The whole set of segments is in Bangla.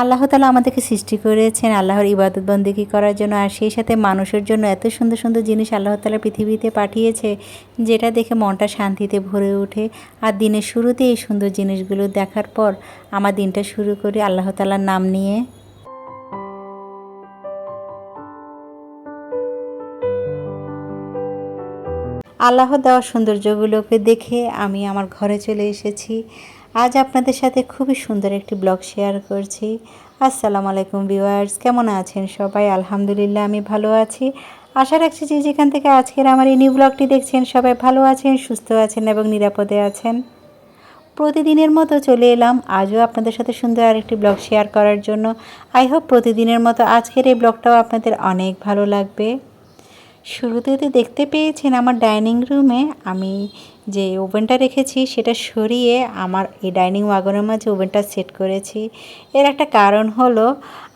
আল্লাহ তালা আমাদেরকে সৃষ্টি করেছেন, আল্লাহর ইবাদত বন্দিগি করার জন্য, আর সেই সাথে মানুষের জন্য এত সুন্দর সুন্দর জিনিস আল্লাহ তালা পৃথিবীতে পাঠিয়েছে, যেটা দেখে মনটা শান্তিতে ভরে ওঠে। আর দিনের শুরুতে এই সুন্দর জিনিসগুলো দেখার পর আমার দিনটা শুরু করি আল্লাহ তালার নাম নিয়ে। আল্লাহ দেওয়া সৌন্দর্যগুলোকে দেখে আমি আমার ঘরে চলে এসেছি। আজ আপনাদের সাথে খুবই সুন্দর একটি ব্লগ শেয়ার করছি। আসসালামু আলাইকুম ভিউয়ার্স, কেমন আছেন সবাই? আলহামদুলিল্লাহ, আমি ভালো আছি। আশা রাখছি যে যেখান থেকে আজকের আমার এই নিউ ব্লগটি দেখছেন, সবাই ভালো আছেন, সুস্থ আছেন এবং নিরাপদে আছেন। প্রতিদিনের মতো চলে এলাম। আজও আপনাদের সাথে সুন্দর আরেকটি ব্লগ শেয়ার করার জন্য। আই হোপ প্রতিদিনের মতো আজকের এই ব্লগটাও আপনাদের অনেক ভালো লাগবে। শুরুতে তো দেখতে পেয়েছেন আমার ডাইনিং রুমে আমি যে ওভেনটা রেখেছি সেটা সরিয়ে আমার এই ডাইনিং ওয়াগনের মাঝে ওভেনটা সেট করেছি। এর একটা কারণ হলো,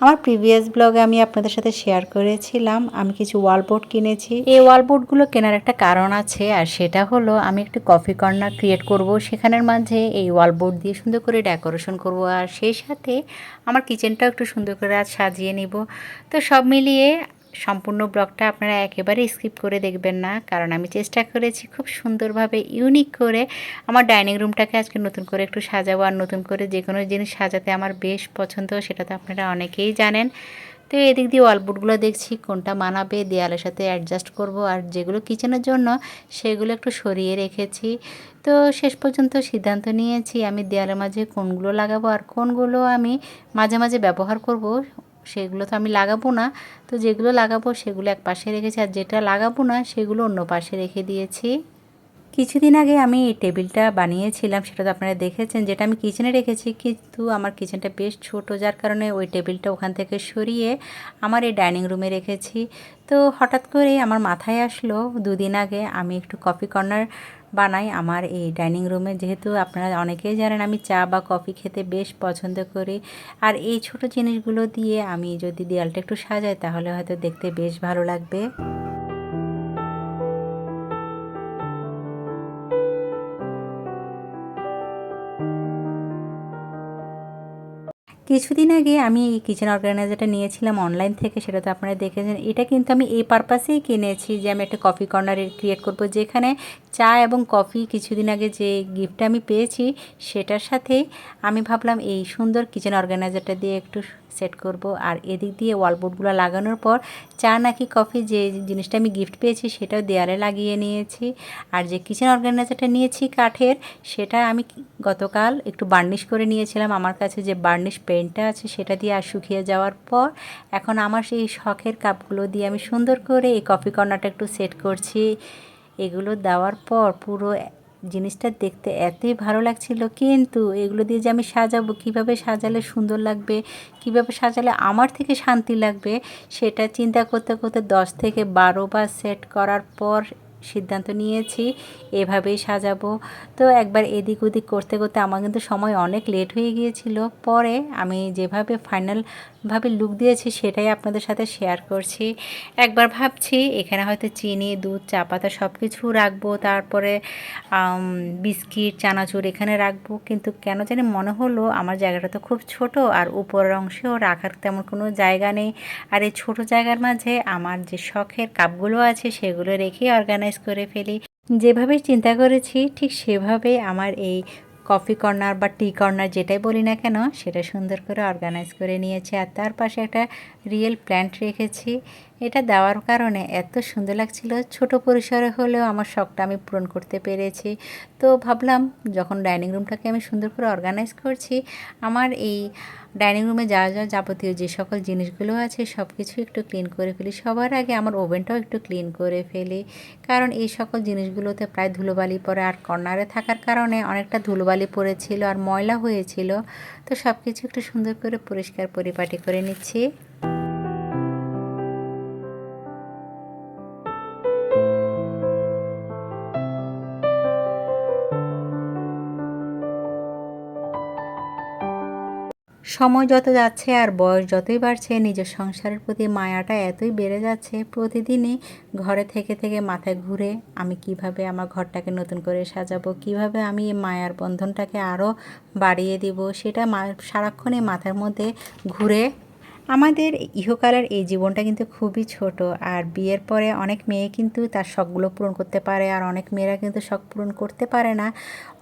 আমার প্রিভিয়াস ব্লগে আমি আপনাদের সাথে শেয়ার করেছিলাম, আমি কিছু ওয়ালবোর্ড কিনেছি। এই ওয়ালবোর্ডগুলো কেনার একটা কারণ আছে, আর সেটা হলো আমি একটি কফি কর্নার ক্রিয়েট করব, সেখানের মাঝে এই ওয়ালবোর্ড দিয়ে সুন্দর করে ডেকোরেশন করব, আর সেই সাথে আমার কিচেনটাও একটু সুন্দর করে আজ সাজিয়ে নিব। তো সব মিলিয়ে সম্পূর্ণ ব্লগটা আপনারা একেবারে স্কিপ করে দেখবেন না, কারণ আমি চেষ্টা করেছি খুব সুন্দরভাবে ইউনিক করে আমার ডাইনিং রুমটাকে আজকে নতুন করে একটু সাজাবো আর নতুন করে যে কোনো জিনিস সাজাতে আমার বেশ পছন্দ, সেটা তো আপনারা অনেকেই জানেন। তো এদিক দিয়ে ওয়ালবোর্ডগুলো দেখছি, কোনটা মানাবে, দেয়ালের সাথে অ্যাডজাস্ট করব আর যেগুলো কিচেনের জন্য সেগুলো একটু সরিয়ে রেখেছি। তো শেষ পর্যন্ত সিদ্ধান্ত নিয়েছি আমি দেয়ালের মাঝে কোনগুলো লাগাবো আর কোনগুলো আমি মাঝে মাঝে ব্যবহার করব। সেগুলো তো আমি লাগাবো না। তো যেগুলো লাগাবো সেগুলো এক পাশে রেখেছি, আর যেটা লাগাবো না সেগুলো অন্য পাশে রেখে দিয়েছি। কিছুদিন আগে আমি এই টেবিলটা বানিয়েছিলাম, সেটা তো আপনারা দেখেছেন, যেটা আমি কিচেনে রেখেছি। কিন্তু আমার কিচেনটা বেশ ছোট, যার কারণে ওই টেবিলটা ওখান থেকে সরিয়ে আমার এই ডাইনিং রুমে রেখেছি। তো হঠাৎ করে আমার মাথায় আসলো, দুদিন আগে আমি একটু কফি কর্নার বানাই। আমার এই ডাইনিং রুমে যেহেতু আপনারা অনেকেই জানেন, আমি চা বা কফি খেতে বেশ পছন্দ করি। আর এই ছোট জিনিসগুলো দিয়ে আমি যদি দেয়ালটা একটু সাজাই, তাহলে হয়তো দেখতে বেশ ভালো লাগবে। কিছুদিন আগে আমি এই কিচেন অর্গানাইজারটা নিয়েছিলাম অনলাইন থেকে, সেটা তো আপনারা দেখেছেন। এটা কিন্তু আমি এই পারপাসেই কিনেছি যে আমি একটা কফি কর্নার ক্রিয়েট করব। যেখানে চা এবং কফি কিছুদিন আগে যে গিফটটা আমি পেয়েছি, সেটার সাথে আমি ভাবলাম এই সুন্দর কিচেন অর্গানাইজারটা দিয়ে একটু সেট করব। আর এদিক দিয়ে ওয়ালবোর্ডগুলো লাগানোর পর চা নাকি কফি যে জিনিসটা আমি গিফট পেয়েছি সেটাও দেয়ালে লাগিয়ে নিয়েছি। আর যে কিচেন অর্গানাইজারটা নিয়েছি কাঠের, সেটা আমি গতকাল একটু বার্নিশ করে নিয়েছিলাম। আমার কাছে যে বার্নিশ পেন্টটা আছে সেটা দিয়ে আর শুকিয়ে যাওয়ার পর এখন আমার সেই শখের কাপগুলো দিয়ে আমি সুন্দর করে এই কফি কর্নারটা একটু সেট করছি। এগুলো দেওয়ার পর পুরো জিনিসটা দেখতে এতই ভালো লাগছিল। কিন্তু এগুলো দিয়ে যে আমি সাজাবো, কীভাবে সাজালে সুন্দর লাগবে, কীভাবে সাজালে আমার থেকে শান্তি লাগবে, সেটা চিন্তা করতে করতে দশ থেকে বারো বার সেট করার পর সিদ্ধান্ত নিয়েছি, এভাবেই সাজাবো। তো একবার এদিক ওদিক করতে করতে আমার কিন্তু সময় অনেক লেট হয়ে গিয়েছিল। পরে আমি যেভাবে ফাইনালভাবে লুক দিয়েছি সেটাই আপনাদের সাথে শেয়ার করছি। একবার ভাবছি এখানে হয়তো চিনি, দুধ, চা পাতা সব কিছু রাখব, তারপরে বিস্কিট, চানাচুর এখানে রাখব। কিন্তু কেন জানি মনে হলো আমার জায়গাটা তো খুব ছোট আর উপরের অংশেও রাখার তেমন কোনো জায়গা নেই। আর এই ছোটো জায়গার মাঝে আমার যে শখের কাপগুলো আছে সেগুলো রেখেই অর্গানাইজ করে ফেলি। যেভাবে চিন্তা করেছি, ঠিক সেভাবে আমার এই কফি কর্নার বা টি কর্নার যেটাই বলি না কেন, সেটা সুন্দর করে অর্গানাইজ করে নিয়েছি। আর তার পাশে একটা রিয়েল প্ল্যান্ট রেখেছি। এটা দেওয়ার কারণে এত সুন্দর লাগছিল। ছোট পরিসরে হলেও আমার শখটা আমি পূরণ করতে পেরেছি। তো ভাবলাম, যখন ডাইনিং রুমটাকে আমি সুন্দর করে অর্গানাইজ করছি, আমার এই ডাইনিং রুমে যা যা যাবতীয় যে সকল জিনিসগুলো আছে সব কিছু একটু ক্লিন করে ফেলি। সবার আগে আমার ওভেনটাও একটু ক্লিন করে ফেলি। কারণ এই সকল জিনিসগুলোতে প্রায় ধুলোবালি পরে আর কর্নারে থাকার কারণে অনেকটা ধুলোবালি পড়েছিল আর ময়লা হয়েছিল। তো সব কিছু একটু সুন্দর করে পরিষ্কার পরিপাটি করে নিচ্ছি। সময় যত যাচ্ছে আর বয়স যতই বাড়ছে, নিজের সংসারের প্রতি মায়াটা এতই বেড়ে যাচ্ছে প্রতিদিনই ঘরে থেকে থেকে মাথায় ঘুরে আমি কীভাবে আমার ঘরটাকে নতুন করে সাজাবো, কীভাবে আমি এই মায়ার বন্ধনটাকে আরও বাড়িয়ে দিব, সেটা সারাক্ষণে মাথার মধ্যে ঘুরে আমাদের ইহকালের এই জীবনটা কিন্তু খুবই ছোট, আর বিয়ের পরে অনেক মেয়ে কিন্তু তার শখগুলো পূরণ করতে পারে, আর অনেক মেয়েরা কিন্তু শখ পূরণ করতে পারে না।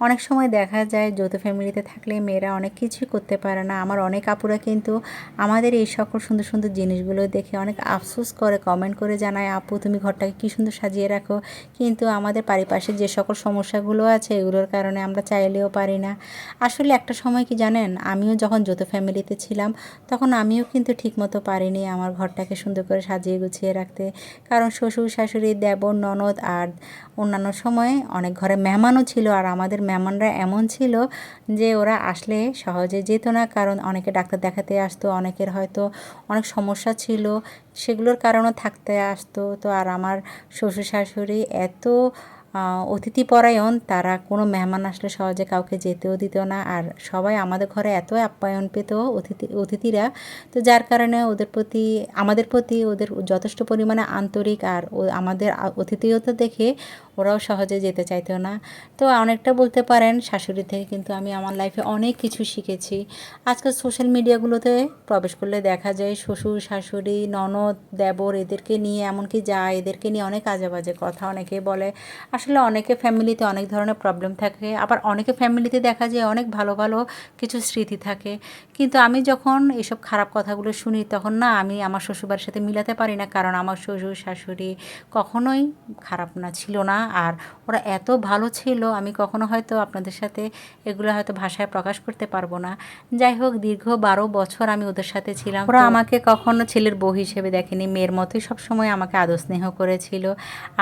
অনেক সময় দেখা যায় যৌথ ফ্যামিলিতে থাকলে মেয়েরা অনেক কিছুই করতে পারে না। আমার অনেক আপুরা কিন্তু আমাদের এই সকল সুন্দর সুন্দর জিনিসগুলো দেখে অনেক আফসোস করে কমেন্ট করে জানায়, আপু, তুমি ঘরটাকে কী সুন্দর সাজিয়ে রাখো? কিন্তু আমাদের পারিপার্শ্বিক যে সকল সমস্যাগুলো আছে, এগুলোর কারণে আমরা চাইলেও পারি না। আসলে একটা সময় কি জানেন, আমিও যখন যৌথ ফ্যামিলিতে ছিলাম, তখন আমিও কিন্তু ঠিকমতো পারিনি আমার ঘরটাকে সুন্দর করে সাজিয়ে গুছিয়ে রাখতে। কারণ শ্বশুর, শাশুড়ি, দেবর, ননদ আর অন্যান্য সময়ে অনেক ঘরে মেহমানও ছিল আর আমাদের মেহমানরা এমন ছিল যে ওরা আসলে সহজে যেত না। কারণ অনেকে ডাক্তার দেখাতে আসতো, অনেকের হয়তো অনেক সমস্যা ছিল, সেগুলোর কারণও থাকতে আসতো। তো আর আমার শ্বশুর, শাশুড়ি এত অতিথিপরায়ণ তারা কোনো মেহমান আসলে সহজে কাউকে যেতেও দিত না। আর সবাই আমাদের ঘরে এত আপ্যায়ন পেত অতিথি, অতিথিরা, তো যার কারণে ওদের প্রতি, আমাদের প্রতি ওদের যথেষ্ট পরিমাণে আন্তরিক আর আমাদের অতিথিয়তা দেখে ওরাও সহজে যেতে চাইতো না। তো অনেকটা বলতে পারেন, শাশুড়ি থেকে কিন্তু আমি আমার লাইফে অনেক কিছু শিখেছি। আজকাল সোশ্যাল মিডিয়াগুলোতে প্রবেশ করলে দেখা যায় শ্বশুর, শাশুড়ি, ননদ, দেবর এদেরকে নিয়ে, এমনকি যা এদেরকে নিয়ে অনেক আজে বাজে কথা অনেকে বলে। আসলে অনেকে ফ্যামিলিতে অনেক ধরনের প্রবলেম থাকে আবার অনেকে ফ্যামিলিতে দেখা যায় অনেক ভালো ভালো কিছু স্মৃতি থাকে। কিন্তু আমি যখন এসব খারাপ কথাগুলো শুনি তখন না আমি আমার শ্বশুরবাড়ির সাথে মিলাতে পারি না কারণ আমার শ্বশুর শাশুড়ি কখনোই খারাপ না ছিল না। আর ওরা এত ভালো ছিল আমি কখনো হয়তো আপনাদের সাথে এগুলো হয়তো ভাষায় প্রকাশ করতে পারব না। যাই হোক দীর্ঘ বারো বছর আমি ওদের সাথে ছিলাম। ওরা আমাকে কখনো ছেলের বউ হিসেবে দেখেনি মেয়ের মতোই সবসময় আমাকে আদর স্নেহ করেছিল।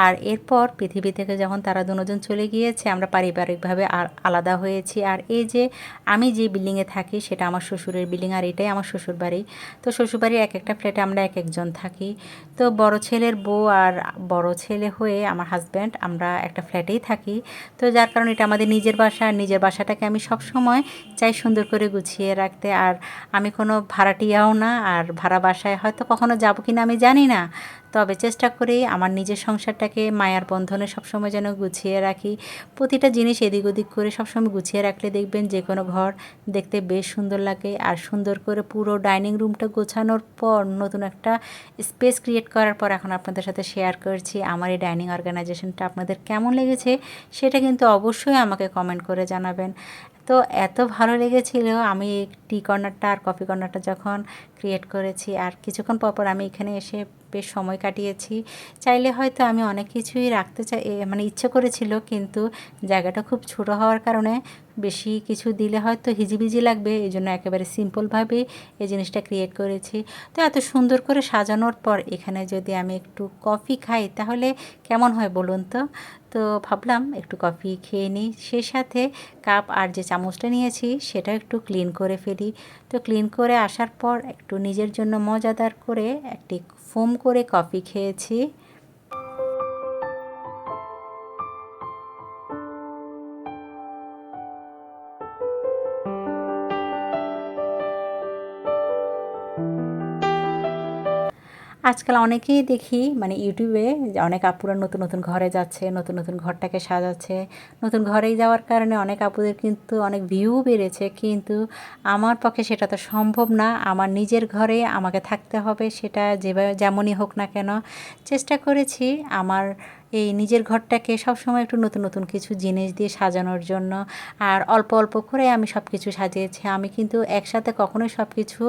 আর এরপর পৃথিবী থেকে যখন তারা দুজন চলে গিয়েছে, আমরা পারিবারিকভাবে আর আলাদা হয়েছি। আর এই যে আমি যে বিল্ডিংয়ে থাকি সেটা আমার শ্বশুরের বিল্ডিং আর এটাই আমার শ্বশুর বাড়ি তো শ্বশুরবাড়ির এক একটা ফ্ল্যাটে আমরা এক একজন থাকি। তো বড় ছেলের বউ আর বড় ছেলে হয়ে আমার হাজব্যান্ড আমরা একটা ফ্ল্যাটেই থাকি। তো যার কারণে এটা আমাদের নিজের বাসা, আর নিজের বাসাটাকে আমি সব সময় চাই সুন্দর করে গুছিয়ে রাখতে। আর আমি কোনো ভাড়াটিয়াও না, আর ভাড়া বাসায় হয়তো কখনো যাব কিনা আমি জানি না। তবে চেষ্টা করি আমার নিজের সংসারটাকে মায়ার বন্ধনে সবসময় যেন গুছিয়ে রাখি। প্রতিটা জিনিস এদিক ওদিক করে সবসময় গুছিয়ে রাখলে দেখবেন যে কোনো ঘর দেখতে বেশ সুন্দর লাগে। আর সুন্দর করে পুরো ডাইনিং রুমটা গোছানোর পর নতুন একটা স্পেস ক্রিয়েট করার পর এখন আপনাদের সাথে শেয়ার করছি আমার এই ডাইনিং অর্গানাইজেশনটা আপনাদের কেমন লেগেছে সেটা কিন্তু অবশ্যই আমাকে কমেন্ট করে জানাবেন। তো এত ভালো লেগেছিল আমি টি কর্নারটা আর কফি কর্নারটা যখন ক্রিয়েট করেছি আর কিছুক্ষণ পর আমি এখানে এসে বেশ সময় কাটিয়েছি। চাইলে হয়তো আমি অনেক কিছুই রাখতে চাই মানে ইচ্ছে করেছিল, কিন্তু জায়গাটা খুব ছোট হওয়ার কারণে বেশি কিছু দিলে হয়তো হিজিবিজি লাগবে এই জন্য একেবারে সিম্পলভাবে এই জিনিসটা ক্রিয়েট করেছি। তো এত সুন্দর করে সাজানোর পর এখানে যদি আমি একটু কফি খাই, তাহলে কেমন হয় বলুন তো? তো ভাবলাম একটু কফি খেয়ে নিই। সে সাথে কাপ আর যে চামচটা নিয়েছি, সেটা একটু ক্লিন করে ফেলি। তো ক্লিন করে আসার পর একটু নিজের জন্য মজাদার করে একটি ফোম করে কফি খেয়েছি। আজকাল অনেকেই দেখি মানে ইউটিউবে অনেক আপুরা নতুন নতুন ঘরে যাচ্ছে, নতুন নতুন ঘরটাকে সাজাচ্ছে। নতুন ঘরেই যাওয়ার কারণে অনেক আপুদের কিন্তু অনেক ভিউ বেড়েছে। কিন্তু আমার পক্ষে সেটা তো সম্ভব না। আমার নিজের ঘরে আমাকে থাকতে হবে, সেটা যেভাবে, যেমনই হোক না কেন, চেষ্টা করেছি। আমার এই নিজের ঘরটাকে সবসময় একটু নতুন নতুন কিছু জিনিস দিয়ে সাজানোর জন্য। আর অল্প অল্প করে আমি সব কিছু সাজিয়েছি। আমি কিন্তু একসাথে কখনোই সব কিছু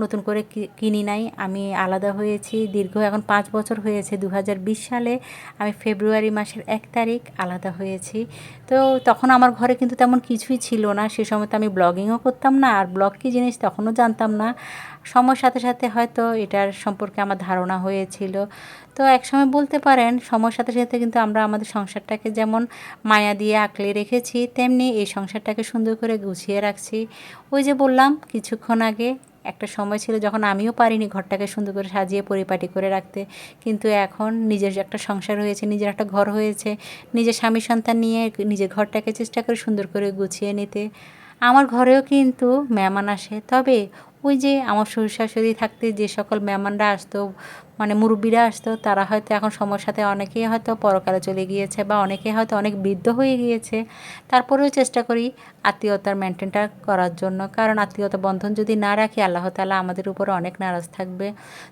নতুন করে কিনি নাই। আমি আলাদা হয়েছি। দীর্ঘ এখন পাঁচ বছর হয়েছে দু হাজার বিশ সালে। আমি ফেব্রুয়ারি মাসের এক তারিখ আলাদা হয়েছি। তো তখন আমার ঘরে কিন্তু তেমন কিছুই ছিল না। সে সময় তো আমি ব্লগিংও করতাম না। আর ব্লগ কী জিনিস তখনও জানতাম না। সময়ের সাথে সাথে হয়তো এটার সম্পর্কে আমার ধারণা হয়েছিল। তো একসময় বলতে পারেন, সময়ের সাথে সাথে কিন্তু আমরা আমাদের সংসারটাকে যেমন মায়া দিয়ে আঁকলে রেখেছি, তেমনি এই সংসারটাকে সুন্দর করে গুছিয়ে রাখছি। ওই যে বললাম, কিছুক্ষণ আগে একটা সময় ছিল যখন আমিও পারিনি ঘরটাকে সুন্দর করে সাজিয়ে পরিপাটি করে রাখতে। কিন্তু এখন নিজের একটা সংসার হয়েছে, নিজের একটা ঘর হয়েছে, নিজের স্বামী সন্তান নিয়ে নিজের ঘরটাকে চেষ্টা করে সুন্দর করে গুছিয়ে নিতে। আমার ঘরেও কিন্তু মেহমান আসে। তবে ওই যে আমার শ্বশুর শাশুড়ি থাকতে যে সকল মেহমানরা আসতো মানে মুরব্বীরা আসতো, তারা হয়তো এখন সময়ের সাথে অনেকেই হয়তো পরকালে চলে গিয়েছে বা অনেকে হয়তো অনেক বৃদ্ধ হয়ে গিয়েছে। তারপরেও চেষ্টা করি আত্মীয়তার মেনটেনটা করার জন্য। কারণ আত্মীয়তা বন্ধন যদি না রাখি, আল্লাহ তালা আমাদের উপরে অনেক নারাজ থাকবে।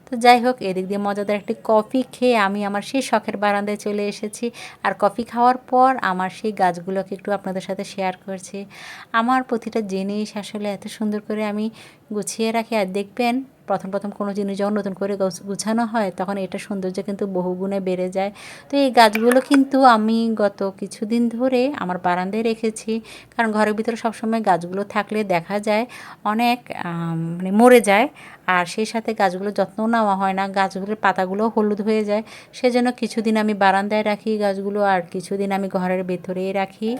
তো যাই হোক, এদিক দিয়ে মজাদার একটি কফি খেয়ে আমি আমার সেই শখের বারান্দায় চলে এসেছি। আর কফি খাওয়ার পর আমার সেই গাছগুলোকে একটু আপনাদের সাথে শেয়ার করছি। আমার প্রতিটা জিনিস আসলে এত সুন্দর করে আমি গুছিয়ে রাখি। আর দেখবেন প্রথম প্রথম কোনো জিনিস যখন নতুন করে গুছানো হয়, তখন এটা সৌন্দর্য কিন্তু বহুগুণে বেড়ে যায়। তো এই গাছগুলো কিন্তু আমি গত কিছুদিন ধরে আমার বারান্দায় রেখেছি। কারণ ঘরের ভিতরে সবসময় গাছগুলো থাকলে দেখা যায় অনেক মানে মরে যায়। আর সেই সাথে গাছগুলো যত্ন নেওয়া হয় না। গাছগুলোর পাতাগুলো হলুদ হয়ে যায়। সেজন্য কিছুদিন আমি বারান্দায় রাখি গাছগুলো, আর কিছুদিন আমি ঘরের ভেতরেই রাখি।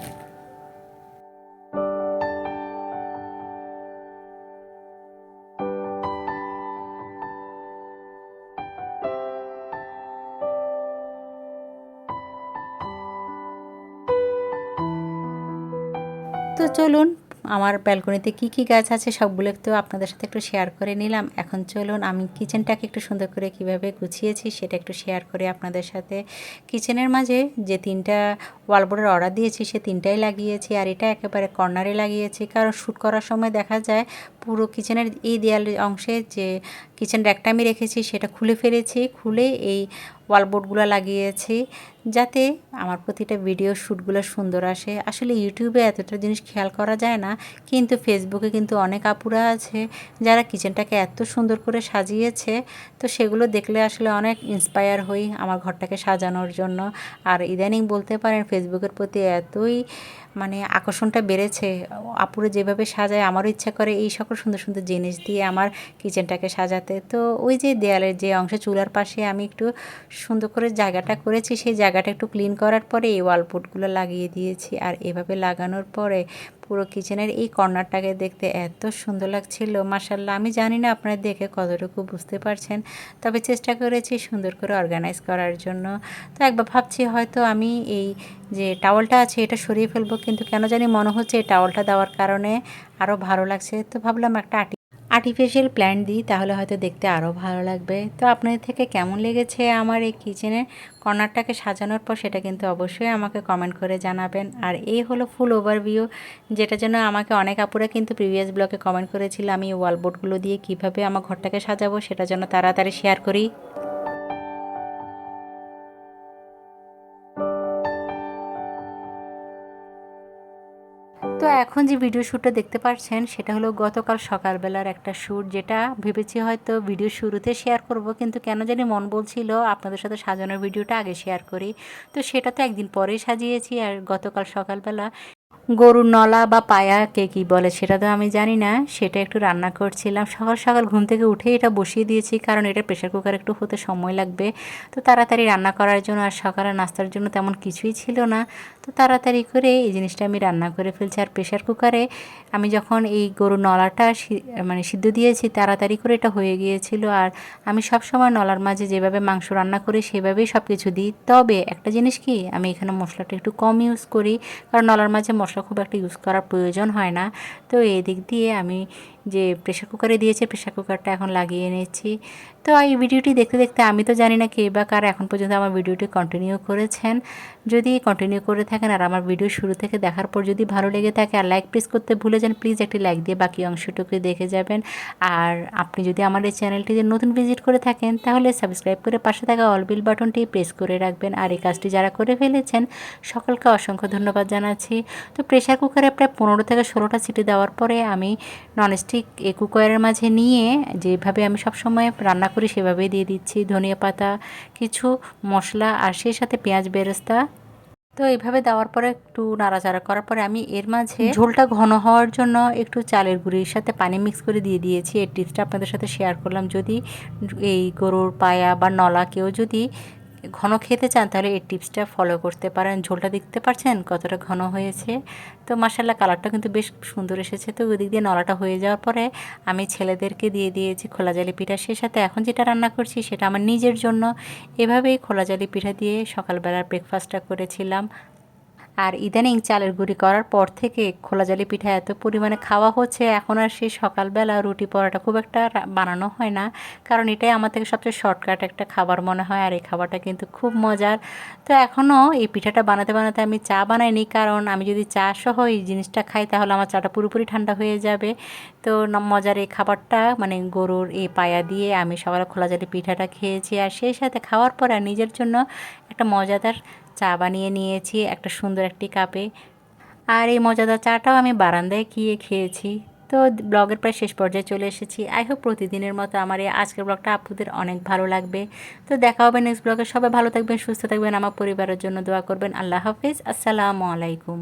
চলুন, আমার ব্যালকনিতে কি কি গাছ আছে সবগুলো তো আপনাদের সাথে একটু শেয়ার করে নিলাম। এখন চলুন, আমি কিচেনটাকে একটু সুন্দর করে কীভাবে গুছিয়েছি সেটা একটু শেয়ার করে আপনাদের সাথে। কিচেনের মাঝে যে তিনটা ওয়ালবোর্ডের অর্ডার দিয়েছি, সে তিনটাই লাগিয়েছি, আর এটা একেবারে কর্নারে লাগিয়েছি। কারণ শ্যুট করার সময় দেখা যায় পুরো কিচেনের এই দেয়ালের অংশে যে কিচেন র্যাকটা আমি রেখেছি, সেটা খুলে ফেলেছি, খুলে এই ওয়ালবোর্ডগুলো লাগিয়েছি যাতে আমার প্রতিটা ভিডিও শ্যুটগুলো সুন্দর আসে। আসলে ইউটিউবে এতটা জিনিস খেয়াল করা যায় না, কিন্তু ফেসবুকে কিন্তু অনেক আপুরা আছে যারা কিচেনটাকে এত সুন্দর করে সাজিয়েছে, তো সেগুলো দেখলে আসলে অনেক ইন্সপায়ার হই আমার ঘরটাকে সাজানোর জন্য। আর ইদানিং বলতে পারেন, ফেসবুকের প্রতি এতই মানে আকর্ষণটা বেড়েছে, আপুরে যেভাবে সাজায়, আমারও ইচ্ছা করে এই সকল সুন্দর সুন্দর জিনিস দিয়ে আমার কিচেনটাকে সাজাতে। তো ওই যে দেয়ালের যে অংশে, চুলার পাশে আমি একটু সুন্দর করে জায়গাটা করেছি, সেই জায়গাটা একটু ক্লিন করার পরে এই ওয়ালপুটগুলো লাগিয়ে দিয়েছি। আর এভাবে লাগানোর পরে পুরো কিচেনের এই কর্নারটাকে দেখতে এত সুন্দর লাগছিল। মাসাল্লাহ আমি জানি না আপনারা দেখে কতটুকু বুঝতে পারছেন, তবে চেষ্টা করেছি সুন্দর করে অর্গানাইজ করার জন্য। তো একবার ভাবছি হয়তো আমি এই যে টাওয়ালটা আছে, এটা সরিয়ে ফেলব, কিন্তু কেন জানি মনে হচ্ছে এই টাওয়ালটা দেওয়ার কারণে আরও ভালো লাগছে। তো ভাবলাম একটা আটি আর্টিফিশিয়াল প্ল্যান্ট দিই, তাহলে হয়তো দেখতে আরও ভালো লাগবে। তো আপনাদের থেকে কেমন লেগেছে আমার এই কিচেনের কর্নারটাকে সাজানোর পর, সেটা কিন্তু অবশ্যই আমাকে কমেন্ট করে জানাবেন। আর এই হলো ফুল ওভারভিউ যেটা জন্য আমাকে অনেক আপুরা কিন্তু প্রিভিয়াস ব্লগে কমেন্ট করেছিল, আমি ওয়ালবোর্ডগুলো দিয়ে কীভাবে আমার ঘরটাকে সাজাবো, সেটা জন্য তাড়াতাড়ি শেয়ার করি। এখন যে ভিডিও শ্যুটটা দেখতে পাচ্ছেন সেটা হলো গতকাল সকালবেলার একটা শ্যুট যেটা ভেবেছি হয়তো ভিডিও শুরুতে শেয়ার করব, কিন্তু কেন জানি মন বলছিল আপনাদের সাথে সাজানোর ভিডিওটা আগে শেয়ার করি। তো সেটা তো একদিন পরেই সাজিয়েছি, আর গতকাল সকালবেলা গরুর নলা বা পায়া কে কী বলে সেটা তো আমি জানি না, সেটা একটু রান্না করছিলাম। সকাল সকাল ঘুম থেকে উঠে এটা বসিয়ে দিয়েছি, কারণ এটা প্রেশার কুকার একটু হতে সময় লাগবে। তো তাড়াতাড়ি রান্না করার জন্য আর সকালে নাস্তার জন্য তেমন কিছুই ছিল না। তো তাড়াতাড়ি করে এই জিনিসটা আমি রান্না করে ফেলছি আর প্রেশার কুকারে আমি যখন এই গরুর নলাটা মানে সিদ্ধ দিয়েছি, তাড়াতাড়ি করে এটা হয়ে গিয়েছিল আর আমি সব সময় নলার মাঝে যেভাবে মাংস রান্না করি, সেভাবেই সব কিছু দিই। তবে একটা জিনিস কি, আমি এখানে মশলাটা একটু কম ইউজ করি, কারণ নলার মাঝে মশলা খুব একটা ইউজ করার প্রয়োজন হয় না। তো এই দিক দিয়ে আমি যে প্রেশার কুকারে দিয়েছে প্রেশার কুকারটা এখন লাগিয়ে নিচ্ছি। তো এই ভিডিওটি দেখতে দেখতে আমি তো জানি না কে বা কার এখন পর্যন্ত আমার ভিডিওটি কন্টিনিউ করেছেন। যদি কন্টিনিউ করে থাকেন আর আমার ভিডিও শুরু থেকে দেখার পর যদি ভালো লেগে থাকে আর লাইক প্রেস করতে ভুলে যান প্লিজ একটি লাইক দিয়ে বাকি অংশটুকু দেখে যাবেন। আর আপনি যদি আমার এই চ্যানেলটিতে নতুন ভিজিট করে থাকেন, তাহলে সাবস্ক্রাইব করে পাশে থাকা অল বিল বাটনটি প্রেস করে রাখবেন। আর এই কাজটি যারা করে ফেলেছেন, সকলকে অসংখ্য ধন্যবাদ জানাচ্ছি। তো প্রেশার কুকারে প্রায় পনেরো থেকে ষোলোটা সিটি দেওয়ার পরে আমি ননস্টিক এ কুকারের মাঝে নিয়ে যেভাবে আমি সবসময় রান্না করি সেভাবেই দিয়ে দিচ্ছি। ধনিয়া পাতা, কিছু মশলা আর সেই সাথে পেঁয়াজ বেরেস্তা তো এইভাবে দেওয়ার পরে একটু নাড়াচাড়া করার পরে আমি এর মাঝে ঝোলটা ঘন হওয়ার জন্য একটু চালের গুঁড়ির সাথে পানি মিক্স করে দিয়ে দিয়েছি। এই টিপসটা আপনাদের সাথে শেয়ার করলাম। যদি এই গরুর পায়া বা নলা কেউ যদি ঘন খেতে চান, তাহলে এই টিপসটা ফলো করতে পারেন। ঝোলটা দেখতে পারছেন কতটা ঘন হয়েছে? তো মাসাল্লাহ কালারটা কিন্তু বেশ সুন্দর এসেছে। তো ওদিক দিক দিয়ে নলাটা হয়ে যাওয়ার পরে আমি ছেলেদেরকে দিয়ে দিয়েছি খোলা জালি পিঠা। সে সাথে এখন যেটা রান্না করছি সেটা আমার নিজের জন্য। এভাবেই খোলা জালি পিঠা দিয়ে সকালবেলার ব্রেকফাস্টটা করেছিলাম। আর ইদানিং চালের গুঁড়ি করার পর থেকে খোলা জালি পিঠা এত পরিমাণে খাওয়া হচ্ছে, এখন আর সেই সকালবেলা রুটি পরোটা খুব একটা বানানো হয় না। কারণ এটাই আমার থেকে সবচেয়ে শর্টকাট একটা খাবার মনে হয়, আর এই খাবারটা কিন্তু খুব মজার। তো এখনও এই পিঠাটা বানাতে বানাতে আমি চা বানাইনি, কারণ আমি যদি চা সহ এই জিনিসটা খাই, তাহলে আমার চাটা পুরোপুরি ঠান্ডা হয়ে যাবে। তো মজার এই খাবারটা মানে গরুর এই পায়া দিয়ে আমি সকালে খোলা জালি পিঠাটা খেয়েছি, আর সেই সাথে খাওয়ার পরে নিজের জন্য একটা মজাদার চা বানিয়ে নিয়েছি, একটা সুন্দর একটি কাপে। আর এই মজাদার চাটাও আমি বারান্দায় গিয়ে খেয়েছি। তো ব্লগের প্রায় শেষ পর্যায়ে চলে এসেছি। আই হোপ প্রতিদিনের মতো আমার এই আজকের ব্লগটা আপুদের অনেক ভালো লাগবে। তো দেখা হবে নেক্সট ব্লগে। সবাই ভালো থাকবেন, সুস্থ থাকবেন, আমার পরিবারের জন্য দোয়া করবেন। আল্লাহ হাফিজ। আসসালামু আলাইকুম।